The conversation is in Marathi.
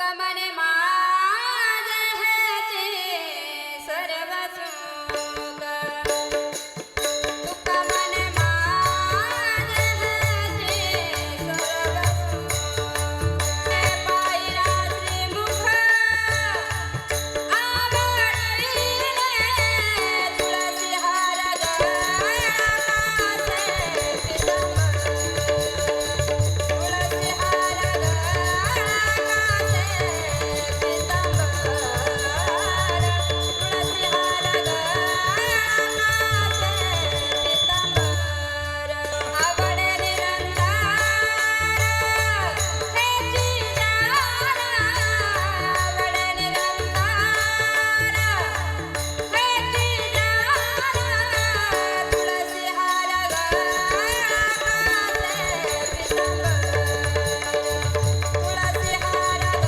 कमन माझ सर्व